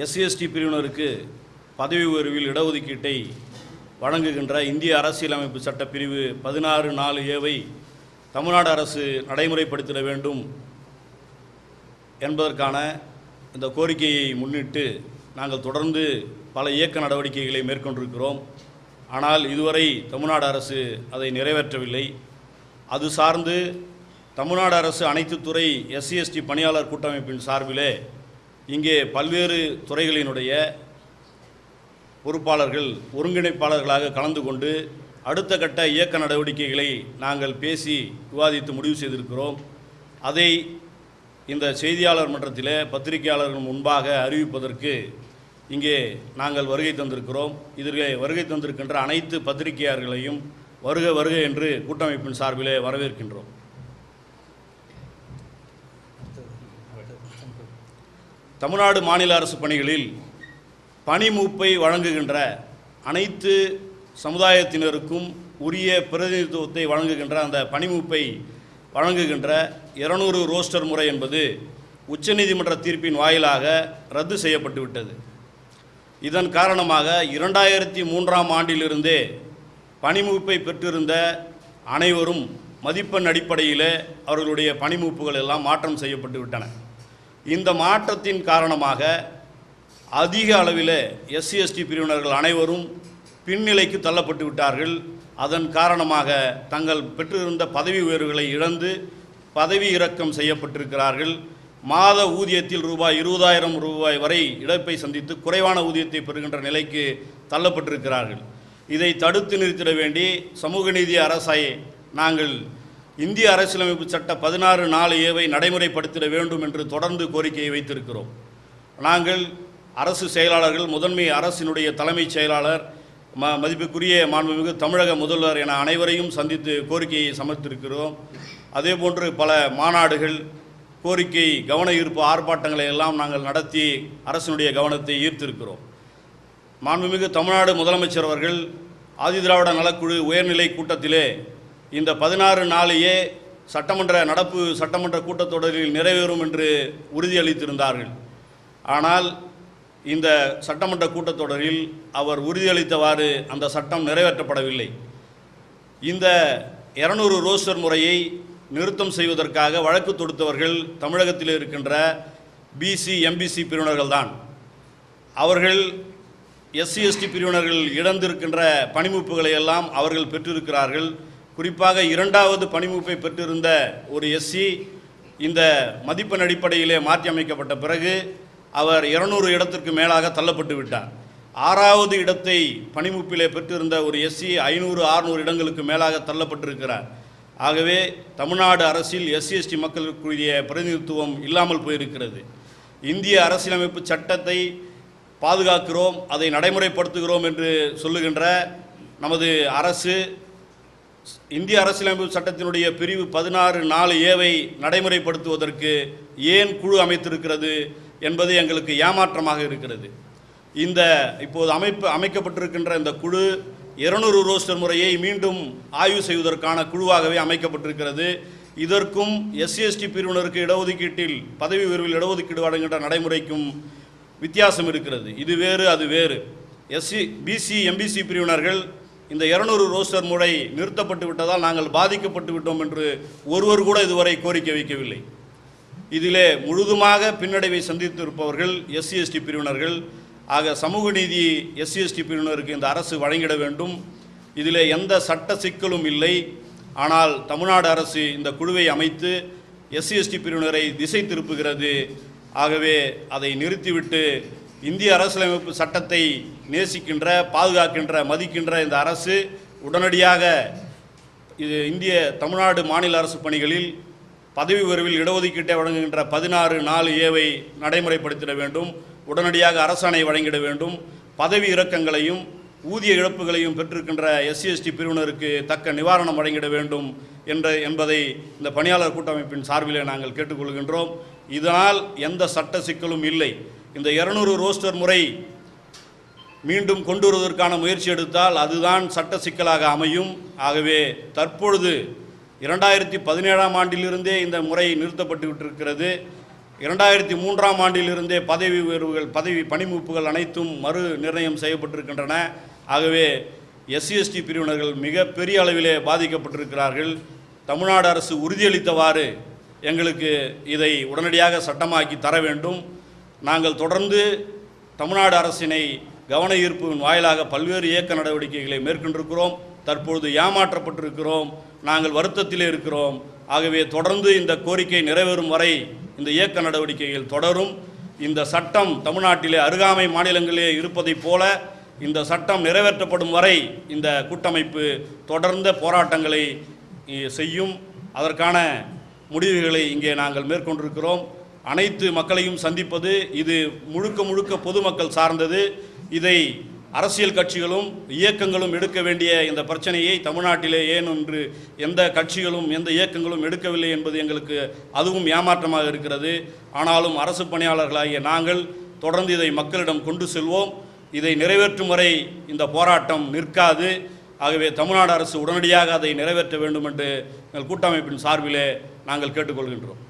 SC ST பிரிவினருக்கு பதவி உயர்வில் இடஒதுக்கீட்டை வழங்குகின்ற இந்திய அரசியலமைப்பு சட்ட பிரிவு பதினாறு நாலு ஏவை தமிழ்நாடு அரசு நடைமுறைப்படுத்திட வேண்டும் என்பதற்கான இந்த கோரிக்கையை முன்னிட்டு நாங்கள் தொடர்ந்து பல இயக்க நடவடிக்கைகளை மேற்கொண்டிருக்கிறோம். ஆனால் இதுவரை தமிழ்நாடு அரசு அதை நிறைவேற்றவில்லை. அது சார்ந்து தமிழ்நாடு அரசு அனைத்து துறை எஸ்சிஎஸ்டி பணியாளர் கூட்டமைப்பின் சார்பிலே இங்கே பல்வேறு துறைகளினுடைய பொறுப்பாளர்கள் ஒருங்கிணைப்பாளர்களாக கலந்து கொண்டு அடுத்த கட்ட இயக்க நடவடிக்கைகளை நாங்கள் பேசி விவாதித்து முடிவு செய்திருக்கிறோம். அதை இந்த செய்தியாளர் மன்றத்தில் பத்திரிகையாளர்கள் முன்பாக அறிவிப்பதற்கு இங்கே நாங்கள் வருகை தந்திருக்கிறோம். இதில் வருகை தந்திருக்கின்ற அனைத்து பத்திரிகையாளர்களையும் வருக வருக என்று கூட்டமைப்பின் சார்பிலே வரவேற்கின்றோம். தமிழ்நாடு மாநில அரசு பணிகளில் பணி மூப்பை வழங்குகின்ற அனைத்து சமுதாயத்தினருக்கும் உரிய பிரதிநிதித்துவத்தை வழங்குகின்ற அந்த பணிமூப்பை வழங்குகின்ற இருநூறு ரோஸ்டர் முறை என்பது உச்சநீதிமன்ற தீர்ப்பின் வாயிலாக ரத்து செய்யப்பட்டுவிட்டது. இதன் காரணமாக இரண்டாயிரத்தி மூன்றாம் ஆண்டிலிருந்தே பணிமூப்பை பெற்றிருந்த அனைவரும் மதிப்பெண் அடிப்படையில் அவர்களுடைய பணிமூப்புகள் எல்லாம் மாற்றம் செய்யப்பட்டு விட்டன இந்த மாற்றத்தின் காரணமாக அதிக அளவில் எஸ்சி எஸ்டி பிரிவினர்கள் அனைவரும் பின்னிலைக்கு தள்ளப்பட்டு விட்டார்கள். அதன் காரணமாக தங்கள் பெற்றிருந்த பதவி உயர்வுகளை இழந்து பதவி இறக்கம் செய்யப்பட்டிருக்கிறார்கள். மாத ஊதியத்தில் ரூபாய் இருபதாயிரம் ரூபாய் வரை இழப்பை சந்தித்து குறைவான ஊதியத்தை பெறுகின்ற நிலைக்கு தள்ளப்பட்டிருக்கிறார்கள். இதை தடுத்து நிறுத்திட வேண்டி சமூக நீதி அரசை நாங்கள் இந்திய அரசியலமைப்பு சட்ட பதினாறு நாலு ஏவை நடைமுறைப்படுத்திட வேண்டும் என்று தொடர்ந்து கோரிக்கையை வைத்திருக்கிறோம். நாங்கள் அரசு செயலாளர்கள் முதன்மை அரசினுடைய தலைமைச் செயலாளர் ம மதிப்புக்குரிய மாண்புமிகு தமிழக முதல்வர் என அனைவரையும் சந்தித்து கோரிக்கையை சமர்த்திருக்கிறோம். அதேபோன்று பல மாநாடுகள் கோரிக்கை கவன ஈர்ப்பு ஆர்ப்பாட்டங்களை எல்லாம் நாங்கள் நடத்தி அரசினுடைய கவனத்தை ஈர்த்திருக்கிறோம். மாண்புமிகு தமிழ்நாடு முதலமைச்சர் அவர்கள் ஆதிதிராவிட நலக்குழு உயர்நிலை கூட்டத்திலே இந்த பதினாறு நாளையே சட்டமன்ற நடப்பு சட்டமன்ற கூட்டத்தொடரில் நிறைவேறும் என்று உறுதியளித்திருந்தார்கள். ஆனால் இந்த சட்டமன்ற கூட்டத்தொடரில் அவர் உறுதியளித்தவாறு அந்த சட்டம் நிறைவேற்றப்படவில்லை. இந்த இருநூறு ரோஸ்டர் முறையை நிறுத்தம் செய்வதற்காக வழக்கு தொடுத்தவர்கள் தமிழகத்தில் இருக்கின்ற பிசி எம்பிசி பிரிவினர்கள்தான். அவர்கள் எஸ்சி எஸ்டி பிரிவினர்கள் இழந்திருக்கின்ற பணிமுப்புகளை எல்லாம் அவர்கள் பெற்றிருக்கிறார்கள். குறிப்பாக இரண்டாவது பணிமூப்பை பெற்றிருந்த ஒரு எஸ்சி இந்த மதிப்பெண் அடிப்படையிலே மாற்றி அமைக்கப்பட்ட பிறகு அவர் இருநூறு இடத்திற்கு மேலாக தள்ளப்பட்டு விட்டார். ஆறாவது இடத்தை பணிமுப்பிலே பெற்றிருந்த ஒரு எஸ்சி ஐநூறு ஆறுநூறு இடங்களுக்கு மேலாக தள்ளப்பட்டிருக்கிறார். ஆகவே தமிழ்நாடு அரசில் எஸ்சி எஸ்டி மக்களுக்குரிய பிரதிநிதித்துவம் இல்லாமல் போயிருக்கிறது. இந்திய அரசியலமைப்பு சட்டத்தை பாதுகாக்கிறோம் அதை நடைமுறைப்படுத்துகிறோம் என்று சொல்லுகின்ற நமது அரசு இந்திய அரசியலமைப்பு சட்டத்தினுடைய பிரிவு பதினாறு நாலு ஏவை நடைமுறைப்படுத்துவதற்கு ஏன் குழு அமைத்திருக்கிறது என்பது எங்களுக்கு ஏமாற்றமாக இருக்கிறது. இந்த இப்போது அமைப்பு அமைக்கப்பட்டிருக்கின்ற இந்த குழு இருநூறு ரோஸ்டர் முறையை மீண்டும் ஆய்வு செய்வதற்கான குழுவாகவே அமைக்கப்பட்டிருக்கிறது. இதற்கும் எஸ்சிஎஸ்டி பிரிவினருக்கு இடஒதுக்கீட்டில் பதவி உயர்வில் இடஒதுக்கீடு வழங்குகின்ற நடைமுறைக்கும் வித்தியாசம் இருக்கிறது. இது வேறு அது வேறு. எஸ்சி பிசி எம்பிசி பிரிவினர்கள் இந்த இருநூறு ரோஸ்டர் முறை நிறுத்தப்பட்டு விட்டதால் நாங்கள் பாதிக்கப்பட்டு விட்டோம் என்று ஒருவர் கூட இதுவரை கோரிக்கை வைக்கவில்லை. இதிலே முழுதுமாக பின்னடைவை சந்தித்திருப்பவர்கள் எஸ்சி எஸ்டி பிரிவினர்கள். ஆக சமூக நீதி எஸ்சி எஸ்டி பிரிவினருக்கு இந்த அரசு வழங்கிட வேண்டும். இதிலே எந்த சட்ட சிக்கலும் இல்லை. ஆனால் தமிழ்நாடு அரசு இந்த குழுவை அமைத்து எஸ்சி எஸ்டி பிரிவினரை திசை திருப்புகிறது. ஆகவே அதை நிறுத்திவிட்டு இந்திய அரசியலமைப்பு சட்டத்தை நேசிக்கின்ற பாதுகாக்கின்ற மதிக்கின்ற இந்த அரசு உடனடியாக இது இந்திய தமிழ்நாடு மாநில அரசு பணிகளில் பதவி உயர்வில் இடஒதுக்கீட்டை வழங்குகின்ற பதினாறு நாலு ஏவை நடைமுறைப்படுத்திட வேண்டும். உடனடியாக அரசாணை வழங்கிட வேண்டும். பதவி இறக்கங்களையும் ஊதிய இழப்புகளையும் பெற்றிருக்கின்ற எஸ்சிஎஸ்டி பிரிவினருக்கு தக்க நிவாரணம் வழங்கிட வேண்டும் என்ற என்பதை இந்த பணியாளர் கூட்டமைப்பின் சார்பிலே நாங்கள் கேட்டுக்கொள்கின்றோம். இதனால் எந்த சட்ட சிக்கலும் இல்லை. இந்த இருநூறு ரோஸ்டர் முறை மீண்டும் கொண்டு வருவதற்கான முயற்சி எடுத்தால் அதுதான் சட்ட சிக்கலாக அமையும். ஆகவே தற்பொழுது இரண்டாயிரத்தி பதினேழாம் ஆண்டிலிருந்தே இந்த முறை நிறுத்தப்பட்டு விட்டிருக்கிறது இரண்டாயிரத்தி மூன்றாம் ஆண்டிலிருந்தே பதவி உயர்வுகள் பதவி பணிமுப்புகள் அனைத்தும் மறு நிர்ணயம் செய்யப்பட்டிருக்கின்றன. ஆகவே எஸ்சிஎஸ்டி பிரிவினர்கள் மிக பெரிய அளவிலே பாதிக்கப்பட்டிருக்கிறார்கள். தமிழ்நாடு அரசு உறுதியளித்தவாறு எங்களுக்கு இதை உடனடியாக சட்டமாக்கி தர வேண்டும். நாங்கள் தொடர்ந்து தமிழ்நாடு அரசினை கவன ஈர்ப்பின் வாயிலாக பல்வேறு இயக்க நடவடிக்கைகளை மேற்கொண்டிருக்கிறோம். தற்பொழுது ஏமாற்றப்பட்டிருக்கிறோம். நாங்கள் வருத்தத்திலே இருக்கிறோம். ஆகவே தொடர்ந்து இந்த கோரிக்கை நிறைவேறும் வரை இந்த இயக்க நடவடிக்கைகள் தொடரும். இந்த சட்டம் தமிழ்நாட்டிலே அருகாமை மாநிலங்களிலே இருப்பதைப் போல இந்த சட்டம் நிறைவேற்றப்படும் வரை இந்த கூட்டமைப்பு தொடர்ந்த போராட்டங்களை செய்யும். அதற்கான முடிவுகளை இங்கே நாங்கள் மேற்கொண்டிருக்கிறோம். அனைத்து மக்களையும் சந்திப்பது இது முழுக்க முழுக்க பொதுமக்கள் சார்ந்தது. இதை அரசியல் கட்சிகளும் இயக்கங்களும் எடுக்க வேண்டிய இந்த பிரச்சனையை தமிழ்நாட்டிலே ஏன் எந்த கட்சிகளும் எந்த இயக்கங்களும் எடுக்கவில்லை என்பது எங்களுக்கு அதுவும் ஏமாற்றமாக இருக்கிறது. ஆனாலும் அரசு பணியாளர்களாகிய நாங்கள் தொடர்ந்து இதை மக்களிடம் கொண்டு செல்வோம். இதை நிறைவேற்றும் வரை இந்த போராட்டம் நிற்காது. ஆகவே தமிழ்நாடு அரசு உடனடியாக அதை நிறைவேற்ற வேண்டும் என்று எங்கள் கூட்டமைப்பின் சார்பிலே நாங்கள் கேட்டுக்கொள்கின்றோம்.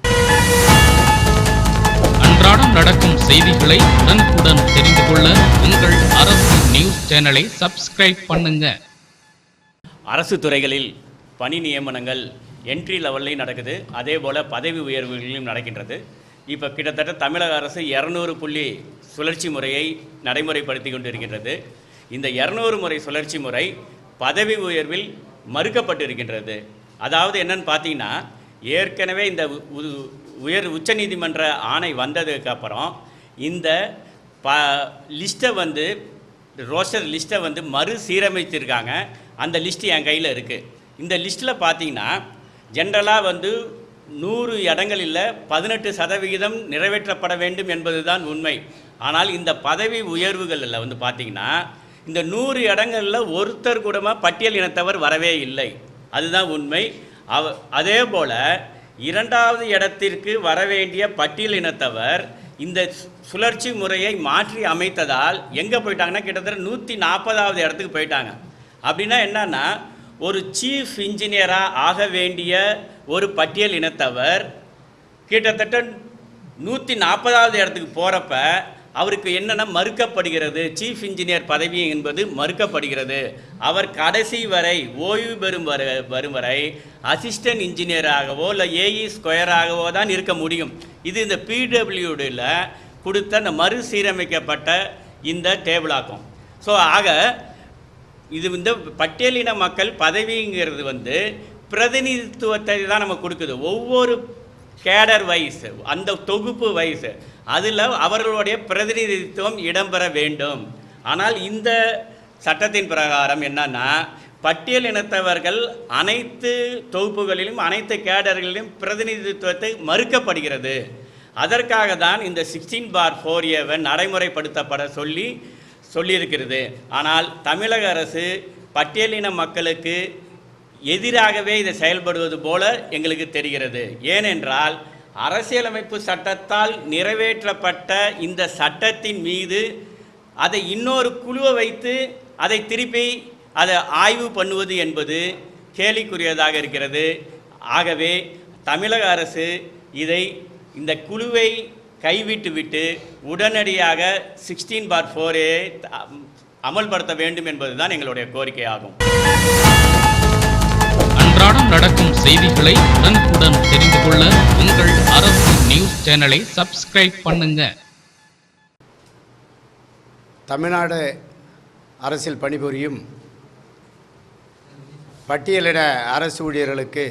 அன்றாடம் நடக்கும் செய்திகளை உடனுக்குடன் தெரிந்து கொள்ள உங்கள் அரசு நியூஸ் சேனலை சப்ஸ்கிரைப் பண்ணுங்க. அரசு துறைகளில் பணி நியமனங்கள் என்ட்ரி லெவல்லையும் நடக்குது. அதே போல் பதவி உயர்வுகளிலும் நடக்கின்றது. இப்போ கிட்டத்தட்ட தமிழக அரசு இரநூறு புள்ளி சுழற்சி முறையை நடைமுறைப்படுத்தி கொண்டிருக்கின்றது. இந்த இரநூறு முறை சுழற்சி முறை பதவி உயர்வில் மறுக்கப்பட்டு இருக்கின்றது அதாவது என்னன்னு பார்த்தீங்கன்னா ஏற்கனவே இந்த உ- உ- உயர் உச்சநீதிமன்ற ஆணை வந்ததுக்கப்புறம் இந்த ப லிஸ்ட்டை வந்து ரோஸ்டர் லிஸ்ட்டை வந்து மறு சீரமைச்சிருக்காங்க அந்த லிஸ்ட் என் கையில் இருக்குது இந்த லிஸ்ட்டில் பார்த்தீங்கன்னா ஜென்ரலாக வந்து நூறு இடங்களில் பதினெட்டு சதவிகிதம் நிறைவேற்றப்பட வேண்டும் என்பது தான் உண்மை. ஆனால் இந்த பதவி உயர்வுகளில் வந்து பார்த்தீங்கன்னா இந்த நூறு இடங்களில் ஒருத்தர் கூடமாக பட்டியல் இனத்தவர் வரவே இல்லை. அதுதான் உண்மை. அவ அதே போல் இரண்டாவது இடத்திற்கு வர வேண்டிய பட்டியல் இனத்தவர் இந்த சு- சுழற்சி முறையை மாற்றி அமைத்ததால் எங்கே போயிட்டாங்கன்னா கிட்டத்தட்ட நூற்றி நாற்பதாவது இடத்துக்கு போயிட்டாங்க. அப்படின்னா என்னன்னா ஒரு சீஃப் இன்ஜினியராக ஆக வேண்டிய ஒரு பட்டியல் இனத்தவர் கிட்டத்தட்ட நூற்றி நாற்பதாவது இடத்துக்கு போகிறப்ப அவருக்கு என்னென்ன மறுக்கப்படுகிறது? சீஃப் இன்ஜினியர் பதவி என்பது மறுக்கப்படுகிறது. அவர் கடைசி வரை ஓய்வு பெறும் வரை வரும் வரை அசிஸ்டன்ட் இன்ஜினியராகவோ இல்லை ஏஇ ஸ்கொயராகவோ தான் இருக்க முடியும். இது இந்த பிடபிள்யூடியில் கொடுத்த அந்த மறுசீரமைக்கப்பட்ட இந்த டேபிள் ஆக்கும் ஸோ ஆக இது இந்த பட்டியலின மக்கள் பதவிங்கிறது வந்து பிரதிநிதித்துவத்தை தான் நம்ம கொடுக்குது. ஒவ்வொரு கேடர் வைஸ் அந்த தொகுப்பு வைஸ் அதில் அவர்களுடைய பிரதிநிதித்துவம் இடம்பெற வேண்டும். ஆனால் இந்த சட்டத்தின் பிரகாரம் என்னன்னா பட்டியல் இனத்தவர்கள் அனைத்து தொகுப்புகளிலும் அனைத்து கேடர்களிலும் பிரதிநிதித்துவத்தை மறுக்கப்படுகிறது. அதற்காக தான் இந்த சிக்ஸ்டீன் பார் ஃபோர் ஏவை நடைமுறைப்படுத்தப்பட சொல்லி சொல்லியிருக்கிறது. ஆனால் தமிழக அரசு பட்டியலின மக்களுக்கு எதிராகவே இதை செயல்படுவது போல எங்களுக்கு தெரிகிறது. ஏனென்றால் அரசியலமைப்பு சட்டத்தால் நிறைவேற்றப்பட்ட இந்த சட்டத்தின் மீது அதை இன்னொரு குழுவை வைத்து அதை திருப்பி அதை ஆய்வு பண்ணுவது என்பது கேலிக்குரியதாக இருக்கிறது. ஆகவே தமிழக அரசு இதை இந்த குழுவை கைவிட்டுவிட்டு உடனடியாக சிக்ஸ்டீன் பார் ஃபோரே அமல்படுத்த வேண்டும் என்பதுதான் எங்களுடைய கோரிக்கையாகும். அன்றாடம் நடக்கும் செய்திகளை உடனுக்குடன் தெரிந்து கொள்ள உங்கள் அரசு நியூஸ் சேனலை சப்ஸ்கிரைப் பண்ணுங்க. தமிழ்நாடு அரசில் பணிபுரியும் பட்டியலிட அரசு ஊழியர்களுக்கு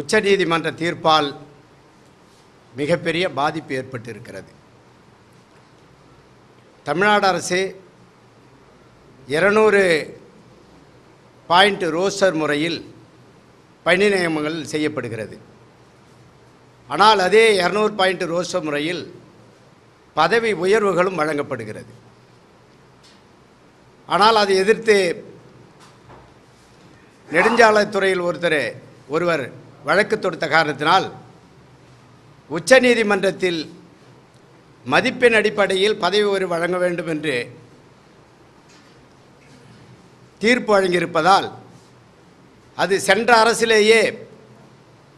உச்சநீதிமன்ற தீர்ப்பால் மிகப்பெரிய பாதிப்பு ஏற்பட்டிருக்கிறது. தமிழ்நாடு அரசு இருநூறு பாயிண்ட் ரோஸ்டர் முறையில் பணி நியமனங்கள் செய்யப்படுகிறது. ஆனால் அதே இரநூறு பாயிண்ட் ரோஸ்டர் முறையில் பதவி உயர்வுகளும் வழங்கப்படுகிறது. ஆனால் அதை எதிர்த்து நெடுஞ்சாலைத்துறையில் ஒருத்தர் ஒருவர் வழக்கு தொடுத்த காரணத்தினால் உச்சநீதிமன்றத்தில் மதிப்பெண் அடிப்படையில் பதவி உயர்வு வழங்க வேண்டும் என்று தீர்ப்பு வழங்கியிருப்பதால் அது சென்ற அரசிலேயே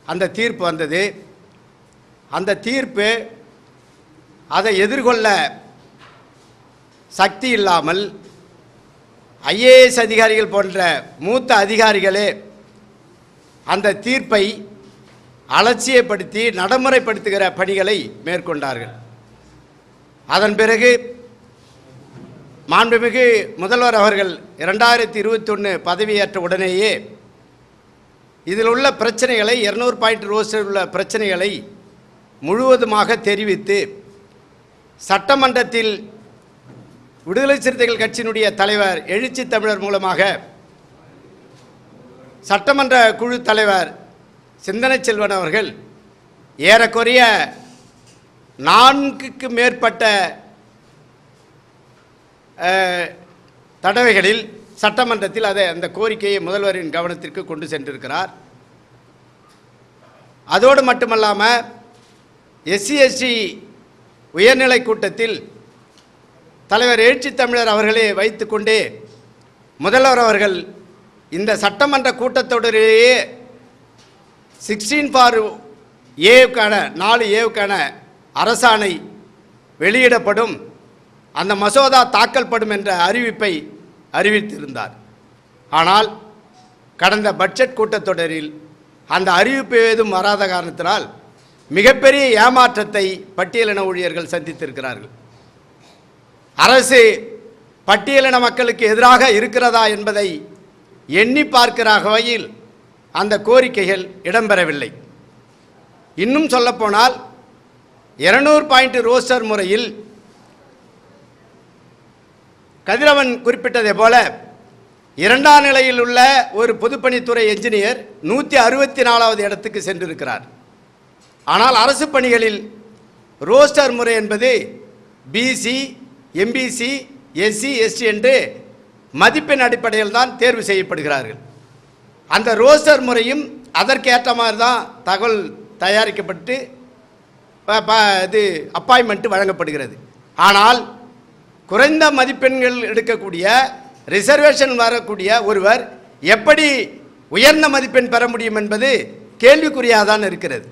அந்த தீர்ப்பு வந்தது. அந்த தீர்ப்பு அதை எதிர்கொள்ள சக்தி இல்லாமல் ஐஏஎஸ் அதிகாரிகள் போன்ற மூத்த அதிகாரிகளே அந்த தீர்ப்பை அலட்சியப்படுத்தி நடைமுறைப்படுத்துகிற பணிகளை மேற்கொண்டார்கள். அதன் பிறகு மாண்புமிகு முதல்வர் அவர்கள் இரண்டாயிரத்தி இருபத்தொன்று பதவியேற்ற உடனேயே இதில் உள்ள பிரச்சனைகளை இருநூறு பாயிண்ட் ரோஸில் உள்ள பிரச்சனைகளை முழுவதுமாக தெரிவித்து சட்டமன்றத்தில் விடுதலை சிறுத்தைகள் கட்சியினுடைய தலைவர் எழுச்சி தமிழர் மூலமாக சட்டமன்ற குழு தலைவர் சிந்தனை செல்வன் அவர்கள் ஏறக்குறைய நான்குக்கு மேற்பட்ட தடவைகளில் சட்டமன்றத்தில் அதை அந்த கோரிக்கையை முதல்வரின் கவனத்திற்கு கொண்டு சென்றிருக்கிறார். அதோடு மட்டுமல்லாமல் எஸ்சி எஸ்டி உயர்நிலை கூட்டத்தில் தலைவர் எழுச்சி தமிழர் அவர்களே வைத்துக்கொண்டே முதல்வர் அவர்கள் இந்த சட்டமன்ற கூட்டத்தொடரிலேயே சிக்ஸ்டீன் ஃபார் ஏவுக்கான நாலு ஏவுக்கான அரசாணை வெளியிடப்படும். அந்த மசோதா தாக்கல்படும் என்ற அறிவிப்பை அறிவித்திருந்தார். ஆனால் கடந்த பட்ஜெட் கூட்டத்தொடரில் அந்த அறிவிப்பு ஏதும் வராத காரணத்தினால் மிகப்பெரிய ஏமாற்றத்தை பட்டியலின ஊழியர்கள் சந்தித்திருக்கிறார்கள். அரசு பட்டியலின மக்களுக்கு எதிராக இருக்கிறதா என்பதை எண்ணி பார்க்கிற வகையில் அந்த கோரிக்கைகள் இடம்பெறவில்லை. இன்னும் சொல்லப்போனால் இருநூறு பாயிண்ட் ரோஸ்டர் முறையில் கதிரவன் குறிப்பிட்டதை போல இரண்டாம் நிலையில் உள்ள ஒரு பொதுப்பணித்துறை என்ஜினியர் நூற்றி அறுபத்தி நாலாவது இடத்துக்கு சென்றிருக்கிறார். ஆனால் அரசு பணிகளில் ரோஸ்டர் முறை என்பது பிசி எம்பிசி எஸ்சி எஸ்டி என்று மதிப்பெண் அடிப்படையில் தான் தேர்வு செய்யப்படுகிறார்கள். அந்த ரோஸ்டர் முறையும் அதற்கேற்ற மாதிரி தான் தகவல் தயாரிக்கப்பட்டு ப- இது அப்பாயின்மெண்ட்டு வழங்கப்படுகிறது. ஆனால் குறைந்த மதிப்பெண்கள் எடுக்கக்கூடிய ரிசர்வேஷன் வரக்கூடிய ஒருவர் எப்படி உயர்ந்த மதிப்பெண் பெற முடியும் என்பது கேள்விக்குறியாக தான் இருக்கிறது.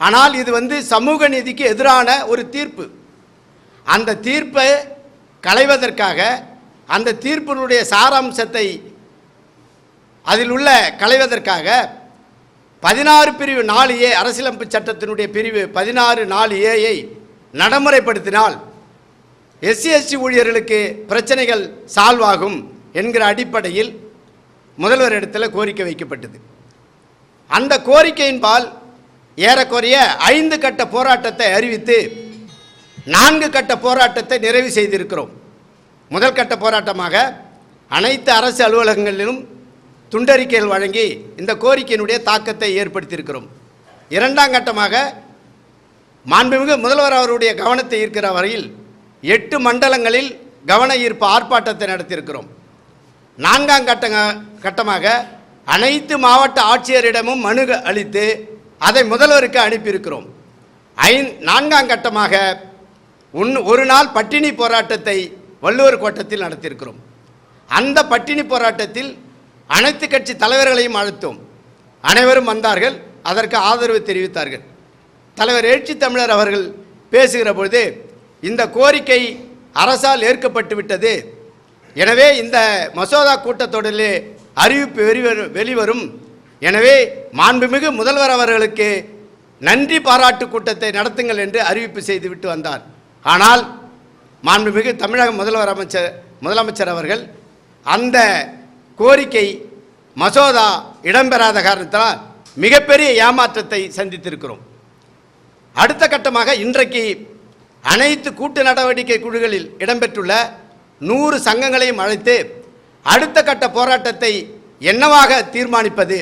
ஆனால் இது வந்து சமூக நீதிக்கு எதிரான ஒரு தீர்ப்பு. அந்த தீர்ப்பை களைவதற்காக அந்த தீர்ப்பினுடைய சாராம்சத்தை அதில் உள்ள களைவதற்காக பதினாறு பிரிவு நாலு ஏ அரசியலமைப்பு சட்டத்தினுடைய பிரிவு பதினாறு நாலு ஏயை நடைமுறைப்படுத்தினால் எஸ்சி எஸ்டி ஊழியர்களுக்கு பிரச்சனைகள் சால்வ் ஆகும் என்கிற அடிப்படையில் முதல்வர் இடத்துல கோரிக்கை வைக்கப்பட்டது. அந்த கோரிக்கையின்பால் ஏறக்குறைய ஐந்து கட்ட போராட்டத்தை அறிவித்து நான்கு கட்ட போராட்டத்தை நிறைவு செய்திருக்கிறோம். முதல் கட்ட போராட்டமாக அனைத்து அரசு அலுவலகங்களிலும் துண்டறிக்கைகள் வழங்கி இந்த கோரிக்கையினுடைய தாக்கத்தை ஏற்படுத்தியிருக்கிறோம். இரண்டாம் கட்டமாக மாண்புமிகு முதல்வர் அவருடைய கவனத்தை ஈர்க்கிற வரையில் எட்டு மண்டலங்களில் கவன ஈர்ப்பு ஆர்ப்பாட்டத்தை நடத்தியிருக்கிறோம். நான்காம் கட்ட கட்டமாக அனைத்து மாவட்ட ஆட்சியரிடமும் மனு அளித்து அதை முதல்வருக்கு அனுப்பியிருக்கிறோம். ஐந் நான்காம் கட்டமாக உன் ஒரு நாள் பட்டினி போராட்டத்தை வள்ளுவர் கோட்டத்தில் நடத்தியிருக்கிறோம். அந்த பட்டினி போராட்டத்தில் அனைத்து கட்சி தலைவர்களையும் அழைத்தோம். அனைவரும் வந்தார்கள் அதற்கு ஆதரவு தெரிவித்தார்கள். தலைவர் எழுச்சி தமிழர் அவர்கள் பேசுகிற பொழுது இந்த கோரிக்கை அரசால் ஏற்கப்பட்டு விட்டது. எனவே இந்த மசோதா கூட்டத்தொடரிலே அறிவிப்பு வெளிவரும் வெளிவரும். எனவே மாண்புமிகு முதல்வர் அவர்களுக்கு நன்றி பாராட்டு கூட்டத்தை நடத்துங்கள் என்று அறிவிப்பு செய்துவிட்டு வந்தார். ஆனால் மாண்புமிகு தமிழக முதல்வர் அமைச்சர் முதலமைச்சர் அவர்கள் அந்த கோரிக்கை மசோதா இடம்பெறாத காரணத்தினால் மிகப்பெரிய ஏமாற்றத்தை சந்தித்திருக்கிறோம். அடுத்த கட்டமாக இன்றைக்கு அனைத்து கூட்டு நடவடிக்கை குழுக்களில் இடம்பெற்றுள்ள நூறு சங்கங்களையும் அழைத்து அடுத்த கட்ட போராட்டத்தை என்னவாக தீர்மானிப்பது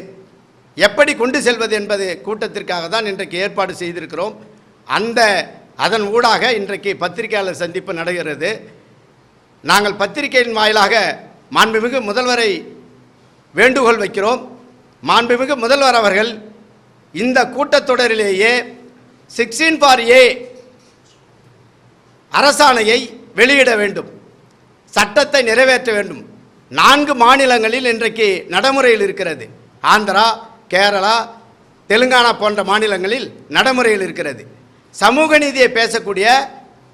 எப்படி கொண்டு செல்வது என்பது கூட்டத்திற்காக தான் இன்றைக்கு ஏற்பாடு செய்திருக்கிறோம். அந்த அதன் ஊடாக இன்றைக்கு பத்திரிகையாளர் சந்திப்பு நடக்கிறது நாங்கள் பத்திரிகையின் வாயிலாக மாண்புமிகு முதல்வரை வேண்டுகோள் வைக்கிறோம். மாண்புமிகு முதல்வர் அவர்கள் இந்த கூட்டத்தொடரிலேயே சிக்ஸ்டீன் ஃபார் ஏ அரசாணையை வெளியிட வேண்டும். சட்டத்தை நிறைவேற்ற வேண்டும். நான்கு மாநிலங்களில் இன்றைக்கு நடைமுறையில் இருக்கிறது. ஆந்திரா கேரளா தெலுங்கானா போன்ற மாநிலங்களில் நடைமுறையில் இருக்கிறது. சமூக நீதியை பேசக்கூடிய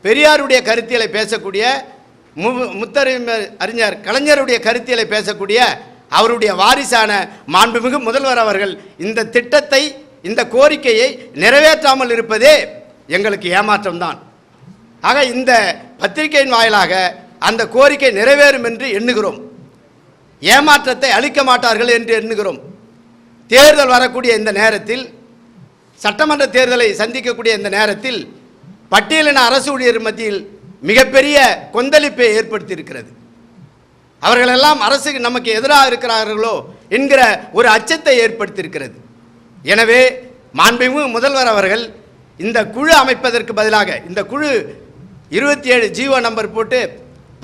பெரியாருடைய கருத்தியலை பேசக்கூடிய மு முத்தறிஞர் அறிஞர் கலைஞருடைய கருத்தியலை பேசக்கூடிய அவருடைய வாரிசான மாண்புமிகு முதல்வர் அவர்கள் இந்த திட்டத்தை இந்த கோரிக்கையை நிறைவேற்றாமல் இருப்பதே எங்களுக்கு ஏமாற்றம்தான். ஆக இந்த பத்திரிகையின் வாயிலாக அந்த கோரிக்கை நிறைவேறும் என்று எண்ணுகிறோம். ஏமாற்றத்தை அளிக்க மாட்டார்கள் என்று எண்ணுகிறோம். தேர்தல் வரக்கூடிய இந்த நேரத்தில் சட்டமன்ற தேர்தலை சந்திக்கக்கூடிய இந்த நேரத்தில் பட்டியலின அரசு ஊழியர் மத்தியில் மிகப்பெரிய கொந்தளிப்பை ஏற்படுத்தியிருக்கிறது. அவர்களெல்லாம் அரசுக்கு நமக்கு எதிராக இருக்கிறார்களோ என்கிற ஒரு அச்சத்தை ஏற்படுத்தியிருக்கிறது. எனவே மாண்புமிகு முதல்வர் அவர்கள் இந்த குழு அமைப்பதற்கு பதிலாக இந்த குழு இருபத்தி ஏழு ஜீவோ நம்பர் போட்டு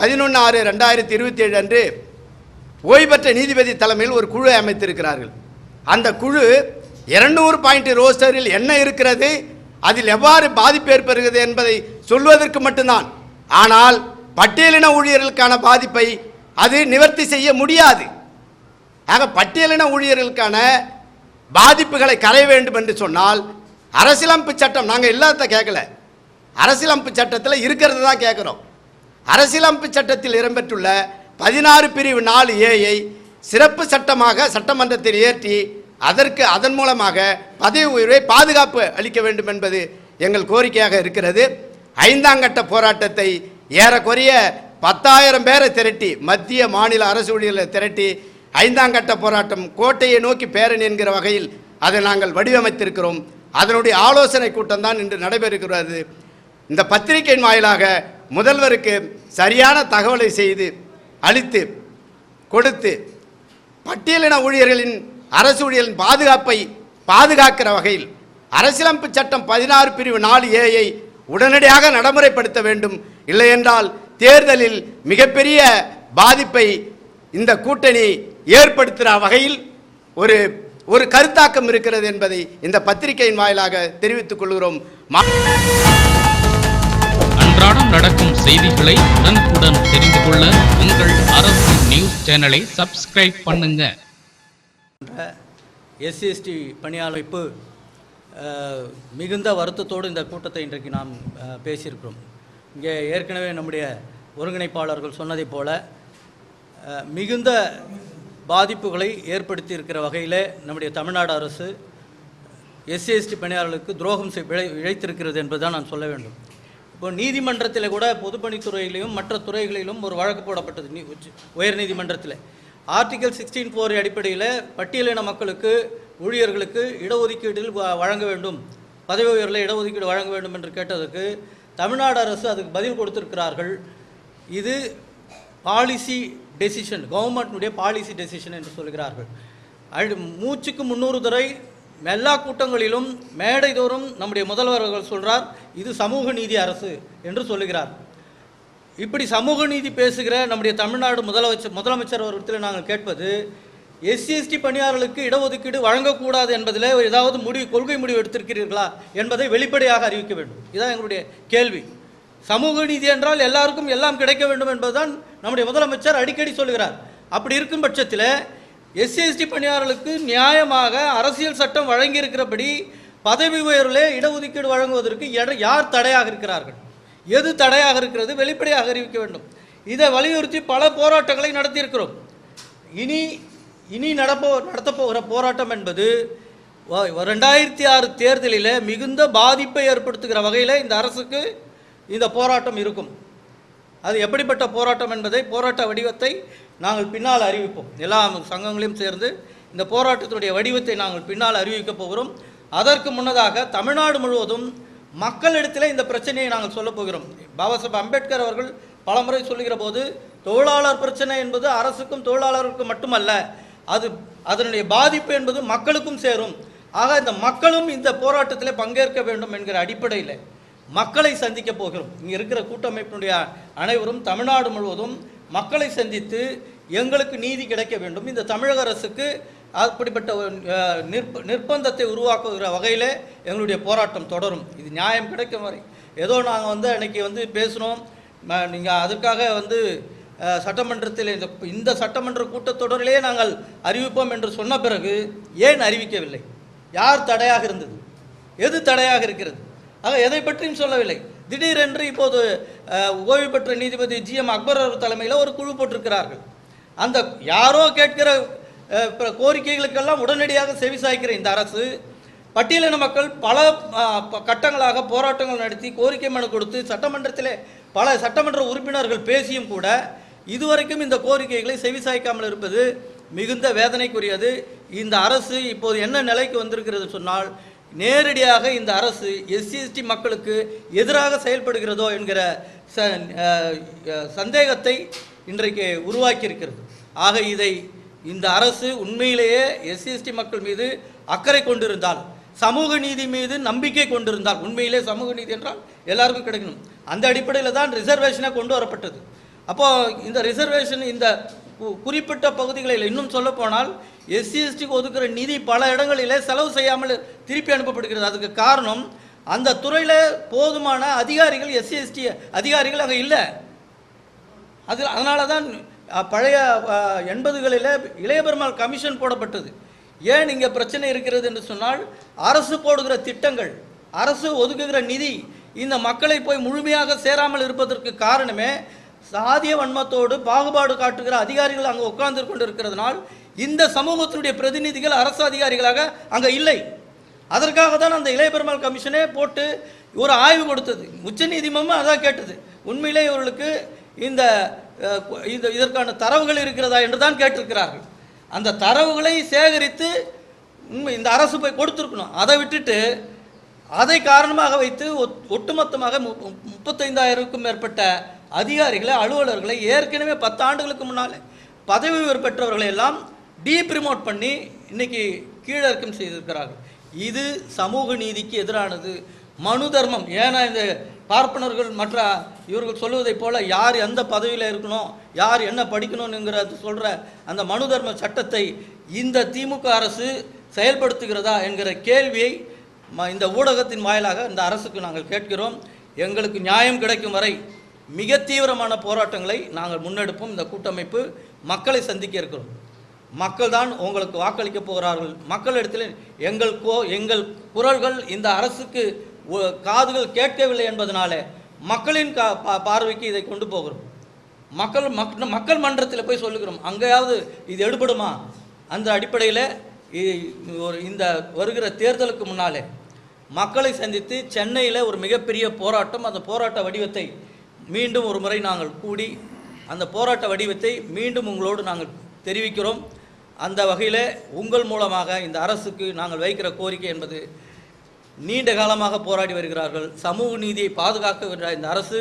பதினொன்று ஆறு ரெண்டாயிரத்தி இருபத்தி ஏழு அன்று ஓய்வு பெற்ற நீதிபதி தலைமையில் ஒரு குழு அமைத்திருக்கிறார்கள். அந்த குழு இரநூறு பாயிண்ட் ரோஸ்டரில் என்ன இருக்கிறது அதில் எவ்வாறு பாதிப்பு ஏற்படுகிறது என்பதை சொல்வதற்கு மட்டும்தான். ஆனால் பட்டியலின ஊழியர்களுக்கான பாதிப்பை அது நிவர்த்தி செய்ய முடியாது. ஆக பட்டியலின ஊழியர்களுக்கான பாதிப்புகளை கரைய வேண்டும் என்று சொன்னால் அரசியலமைப்பு சட்டம் நாங்கள் இல்லாத கேட்கல அரசியலமைப்பு சட்டத்தில் இருக்கிறது தான் கேட்குறோம் அரசியலமைப்பு சட்டத்தில் இடம்பெற்றுள்ள பதினாறு பிரிவு நாலு ஏஐ சிறப்பு சட்டமாக சட்டமன்றத்தில் ஏற்றி அதற்கு அதன் மூலமாக பதவி உயர்வை பாதுகாப்பு அளிக்க வேண்டும் என்பது எங்கள் கோரிக்கையாக இருக்கிறது. ஐந்தாம் கட்ட போராட்டத்தை ஏறக்குறைய பத்தாயிரம் பேரை திரட்டி மத்திய மாநில அரசு ஊழியர்களை திரட்டி ஐந்தாம் கட்ட போராட்டம் கோட்டையை நோக்கி பேரணி என்கிற வகையில் அதை நாங்கள் வடிவமைத்திருக்கிறோம். அதனுடைய ஆலோசனை கூட்டம் தான் இன்று நடைபெறுகிறது. இந்த பத்திரிகையின் வாயிலாக முதல்வருக்கு சரியான தகவலை செய்து அளித்து கொடுத்து பட்டியலின ஊழியர்களின் அரசு ஊழியர்களின் பாதுகாப்பை பாதுகாக்கிற வகையில் அரசியலமைப்பு சட்டம் பதினாறு பிரிவு நாலு ஏஐ உடனடியாக நடைமுறைப்படுத்த வேண்டும். இல்லையென்றால் தேர்தலில் மிகப்பெரிய பாதிப்பை இந்த கூட்டணி ஏற்படுத்துகிற வகையில் ஒரு ஒரு கருத்தாக்கம் இருக்கிறது என்பதை இந்த பத்திரிகையின் வாயிலாக தெரிவித்துக் கொள்கிறோம். மா- அன்றாடம் நடக்கும் செய்திகளை உடனுக்குடன் தெரிந்து கொள்ள உங்கள் அரசு நியூஸ் சேனலை சப்ஸ்கிரைப் பண்ணுங்க. எஸ்சிஎஸ்டி பணியாளர்ப்பு மிகுந்த வருத்தத்தோடு இந்த கூட்டத்தை இன்றைக்கு நாம் பேசியிருக்கிறோம். இங்கே ஏற்கனவே நம்முடைய ஒருங்கிணைப்பாளர்கள் சொன்னதைப் போல மிகுந்த பாதிப்புகளை ஏற்படுத்தி இருக்கிற வகையில் நம்முடைய தமிழ்நாடு அரசு எஸ்சிஎஸ்டி பணியாளர்களுக்கு துரோகம் செய் இழை இழைத்திருக்கிறது என்பதுதான் நான் சொல்ல வேண்டும். இப்போ நீதிமன்றத்தில் கூட பொதுப்பணித்துறையிலும் மற்ற துறைகளிலும் ஒரு வழக்கு போடப்பட்டது. நீ உயர் நீதிமன்றத்தில். ஆர்டிகல் சிக்ஸ்டீன் ஃபோர் அடிப்படையில் பட்டியலின மக்களுக்கு ஊழியர்களுக்கு இடஒதுக்கீட்டில் வ- வழங்க வேண்டும். பதவி உயர்வில் இடஒதுக்கீடு வழங்க வேண்டும் என்று கேட்டதற்கு தமிழ்நாடு அரசு அதுக்கு பதில் கொடுத்திருக்கிறார்கள். இது பாலிசி டெசிஷன் கவர்மெண்ட்னுடைய பாலிசி டெசிஷன் என்று சொல்கிறார்கள் அழு மூச்சுக்கு முன்னூறு தடவை எல்லா கூட்டங்களிலும் மேடைதோறும் நம்முடைய முதல்வர் அவர்கள் சொல்கிறார் இது சமூக நீதி அரசு என்று சொல்லுகிறார். இப்படி சமூக நீதி பேசுகிற நம்முடைய தமிழ்நாடு முதலமைச்சர் முதலமைச்சர் அவர்களிடத்தில் நாங்கள் கேட்பது எஸ்சி எஸ்டி பணியாளர்களுக்கு இடஒதுக்கீடு வழங்கக்கூடாது என்பதில் ஏதாவது முடிவு கொள்கை முடிவு எடுத்திருக்கிறீர்களா என்பதை வெளிப்படையாக அறிவிக்க வேண்டும். இதுதான் எங்களுடைய கேள்வி. சமூக நீதி என்றால் எல்லாருக்கும் எல்லாம் கிடைக்க வேண்டும் என்பதுதான் நம்முடைய முதலமைச்சர் அடிக்கடி சொல்கிறார் அப்படி இருக்கும் பட்சத்தில் எஸ்சிஎஸ்டி பணியாளர்களுக்கு நியாயமாக அரசியல் சட்டம் வழங்கியிருக்கிறபடி பதவி உயர்விலே இடஒதுக்கீடு வழங்குவதற்கு எட- யார் தடையாக இருக்கிறார்கள்? எது தடையாக இருக்கிறது? வெளிப்படையாக அறிவிக்க வேண்டும். இதை வலியுறுத்தி பல போராட்டங்களை நடத்தியிருக்கிறோம். இனி இனி நடப்போ நடத்தப்போகிற போராட்டம் என்பது ரெண்டாயிரத்தி ஆறு தேர்தலில் மிகுந்த பாதிப்பை ஏற்படுத்துகிற வகையில் இந்த அரசுக்கு இந்த போராட்டம் இருக்கும். அது எப்படிப்பட்ட போராட்டம் என்பதை போராட்ட வடிவத்தை நாங்கள் பின்னால் அறிவிப்போம். எல்லா சங்கங்களையும் சேர்ந்து இந்த போராட்டத்தினுடைய வடிவத்தை நாங்கள் பின்னால் அறிவிக்கப் போகிறோம். அதற்கு முன்னதாக தமிழ்நாடு முழுவதும் மக்களிடத்தில் இந்த பிரச்சனையை நாங்கள் சொல்லப் போகிறோம். பாபா சாஹேப் அம்பேத்கர் அவர்கள் பலமுறை சொல்லுகிற போது தொழிலாளர் பிரச்சனை என்பது அரசுக்கும் தொழிலாளர்களுக்கும் மட்டுமல்ல அது அதனுடைய பாதிப்பு என்பது மக்களுக்கும் சேரும். ஆக இந்த மக்களும் இந்த போராட்டத்தில் பங்கேற்க வேண்டும் என்கிற அடிப்படையில் மக்களை சந்திக்க போகிறோம். இங்கே இருக்கிற கூட்டமைப்பினுடைய அனைவரும் தமிழ்நாடு முழுவதும் மக்களை சந்தித்து எங்களுக்கு நீதி கிடைக்க வேண்டும். இந்த தமிழக அரசுக்கு அப்படிப்பட்ட ஒரு, நிர்ப நிர்பந்தத்தை உருவாக்குகிற வகையில் எங்களுடைய போராட்டம் தொடரும். இது நியாயம் கிடைக்கும் வரை. ஏதோ நாங்கள் வந்து அன்றைக்கி வந்து பேசினோம். நீங்கள் அதற்காக வந்து சட்டமன்றத்தில் இந்த இந்த சட்டமன்ற கூட்டத்தொடரிலே நாங்கள் அறிவிப்போம் என்று சொன்ன பிறகு ஏன் அறிவிக்கவில்லை? யார் தடையாக இருந்தது? எது தடையாக இருக்கிறது? ஆக எதை பற்றியும் சொல்லவில்லை. திடீரென்று இப்போது ஓய்வு பெற்ற நீதிபதி ஜி எம் அக்பர் அவர் தலைமையில் ஒரு குழு போட்டிருக்கிறார்கள். அந்த யாரோ கேட்கிற பிற கோரிக்கைகளுக்கெல்லாம் உடனடியாக செவிசாய்க்கிற இந்த அரசு பட்டியலின மக்கள் பல கட்டங்களாக போராட்டங்கள் நடத்தி கோரிக்கை மனு கொடுத்து சட்டமன்றத்திலே பல சட்டமன்ற உறுப்பினர்கள் பேசியும் கூட இதுவரைக்கும் இந்த கோரிக்கைகளை செவிசாய்க்காமல் இருப்பது மிகுந்த வேதனைக்குரியது. இந்த அரசு இப்போது என்ன நிலைக்கு வந்திருக்கிறது சொன்னால் நேரடியாக இந்த அரசு எஸ்சிஎஸ்டி மக்களுக்கு எதிராக செயல்படுகிறதோ என்கிற ச சந்தேகத்தை இன்றைக்கு உருவாக்கியிருக்கிறது. ஆக இதை இந்த அரசு உண்மையிலேயே எஸ்சிஎஸ்டி மக்கள் மீது அக்கறை கொண்டிருந்தால் சமூக நீதி மீது நம்பிக்கை கொண்டிருந்தால் உண்மையிலே சமூக நீதி என்றால் எல்லாருக்கும் கிடைக்கணும். அந்த அடிப்படையில் தான் ரிசர்வேஷனை கொண்டு வரப்பட்டது. அப்போது இந்த ரிசர்வேஷன் இந்த குறிப்பிட்ட பகுதிகளில் இன்னும் சொல்ல போனால் எஸ்சி எஸ்டிக்கு ஒதுக்குற நிதி பல இடங்களிலே செலவு செய்யாமல் திருப்பி அனுப்பப்படுகிறது. அதுக்கு காரணம் அந்த துறையில் போதுமான அதிகாரிகள் எஸ்சி எஸ்டி அதிகாரிகள் அங்கே இல்லை. அது அதனால தான் பழைய எண்பதுகளில் இளையபெருமாள் கமிஷன் போடப்பட்டது. ஏன் இங்கே பிரச்சனை இருக்கிறது என்று சொன்னால் அரசு போடுகிற திட்டங்கள் அரசு ஒதுக்குகிற நிதி இந்த மக்களை போய் முழுமையாக சேராமல் இருப்பதற்கு காரணமே சாதிய வன்மத்தோடு பாகுபாடு காட்டுகிற அதிகாரிகள் அங்கே உட்கார்ந்து கொண்டு இருக்கிறதுனால் இந்த சமூகத்தினுடைய பிரதிநிதிகள் அரசு அதிகாரிகளாக அங்கே இல்லை. அதற்காக தான் அந்த இளைய பெருமாள் கமிஷனே போட்டு ஒரு ஆய்வு கொடுத்தது. உச்சநீதிமன்றமும் அதான் கேட்டது. உண்மையிலே இவர்களுக்கு இந்த இந்த இதற்கான தரவுகள் இருக்கிறதா என்று தான் கேட்டிருக்கிறார்கள். அந்த தரவுகளை சேகரித்து உண்மை இந்த அரசு போய் கொடுத்துருக்கணும். அதை விட்டுட்டு அதை காரணமாக வைத்து ஒட்- ஒட்டுமொத்தமாக முப்பத்தைந்தாயிரம்க்கும் மு- முப்பத்தைந்தாயிரத்துக்கும் மேற்பட்ட அதிகாரிகளை அலுவலர்களை ஏற்கனவே பத்து ஆண்டுகளுக்கு முன்னால் பதவி உயர்வு பெற்றவர்களை எல்லாம் டீப்ரிமோட் பண்ணி இன்னைக்கு கீழிறக்கம் செய்திருக்கிறார்கள். இது சமூக நீதிக்கு எதிரானது. மனு தர்மம். ஏன்னா இந்த பார்ப்பனர்கள் மற்ற இவர்கள் சொல்வதைப் போல யார் எந்த பதவியில் இருக்கணும் யார் என்ன படிக்கணும்ங்கிற சொல்கிற அந்த மனு தர்ம சட்டத்தை இந்த திமுக அரசு செயல்படுத்துகிறதா என்கிற கேள்வியை ம- இந்த ஊடகத்தின் வாயிலாக இந்த அரசுக்கு நாங்கள் கேட்கிறோம். எங்களுக்கு நியாயம் கிடைக்கும் வரை மிக தீவிரமான போராட்டங்களை நாங்கள் முன்னெடுப்போம். இந்த கூட்டமைப்பு மக்களை சந்திக்க இருக்கிறோம். மக்கள் தான் உங்களுக்கு வாக்களிக்க போகிறார்கள். மக்களிடத்தில் எங்கள் கோ எங்கள் குரல்கள் இந்த அரசுக்கு ஒ- காதுகள் கேட்கவில்லை என்பதனாலே மக்களின் கா பா- பார்வைக்கு இதை கொண்டு போகிறோம். மக்கள் மக் மக்கள் மன்றத்தில் போய் சொல்லுகிறோம். அங்கேயாவது இது எடுபடுமா? அந்த அடிப்படையில் ஒரு இந்த வருகிற தேர்தலுக்கு முன்னாலே மக்களை சந்தித்து சென்னையில் ஒரு மிகப்பெரிய போராட்டம் அந்த போராட்ட வடிவத்தை மீண்டும் ஒரு முறை நாங்கள் கூடி அந்த போராட்ட வடிவத்தை மீண்டும் உங்களோடு நாங்கள் தெரிவிக்கிறோம். அந்த வகையில் உங்கள் மூலமாக இந்த அரசுக்கு நாங்கள் வைக்கிற கோரிக்கை என்பது நீண்ட காலமாக போராடி வருகிறார்கள். சமூக நீதியை பாதுகாக்க இந்த அரசு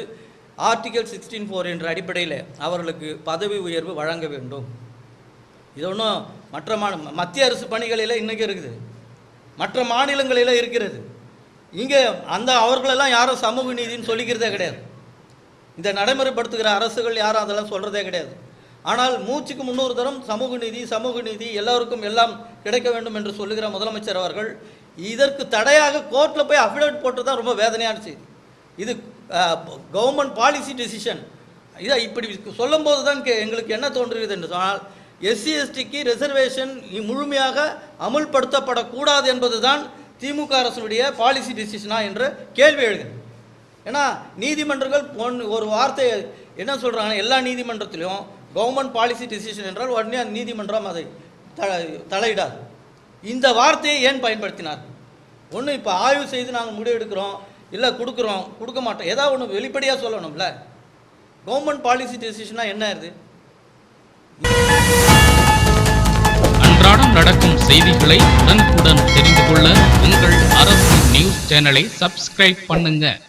ஆர்டிகல் சிக்ஸ்டீன் ஃபோர் என்ற அடிப்படையில் அவர்களுக்கு பதவி உயர்வு வழங்க வேண்டும். இது ஒன்றும் மற்ற மா மத்திய அரசு பணிகளில் இன்றைக்கி இருக்குது. மற்ற மாநிலங்களில் இருக்கிறது. இங்கே அந்த அவர்களெல்லாம் யாரும் சமூக நீதின்னு சொல்லிக்கிறதே கிடையாது. இந்த நடைமுறைப்படுத்துகிற அரசுகள் யாரும் அதெல்லாம் சொல்கிறதே கிடையாது. ஆனால் மூச்சுக்கு முன்னூறு தரம் சமூக நீதி சமூக நீதி எல்லோருக்கும் எல்லாம் கிடைக்க வேண்டும் என்று சொல்லுகிற முதலமைச்சர் அவர்கள் இதற்கு தடையாக கோர்ட்டில் போய் அஃபிடவிட் போட்டு தான் ரொம்ப வேதனையான செய்தி. இது கவர்மெண்ட் பாலிசி டெசிஷன் இதை இப்படி சொல்லும்போது தான் கே- எங்களுக்கு என்ன தோன்றுகிறது என்று சொன்னால் எஸ்சி எஸ்டிக்கு ரிசர்வேஷன் முழுமையாக அமுல்படுத்தப்படக்கூடாது என்பதுதான் திமுக அரசுடைய பாலிசி டெசிஷனா என்று கேள்வி எழுகிறது. ஏன்னா நீதிமன்றங்கள் ஒன் ஒரு வார்த்தை என்ன சொல்கிறாங்க எல்லா நீதிமன்றத்திலையும் கவர்மெண்ட் பாலிசி டெசிஷன் என்றால் உடனே அந்த நீதிமன்றம் அதை த தலையிடாது. இந்த வார்த்தையை ஏன் பயன்படுத்தினார்? ஒன்று இப்போ ஆய்வு செய்து நாங்கள் முடிவெடுக்கிறோம் இல்லை கொடுக்குறோம் கொடுக்க மாட்டோம் ஏதாவது ஒன்று வெளிப்படையாக சொல்லணும்ல. கவர்மெண்ட் பாலிசி டெசிஷனா என்ன இது? அன்றாடம் நடக்கும் செய்திகளை உடனுக்குடன் தெரிந்து கொள்ள உங்கள் அரசு நியூஸ் சேனலை சப்ஸ்கிரைப் பண்ணுங்கள்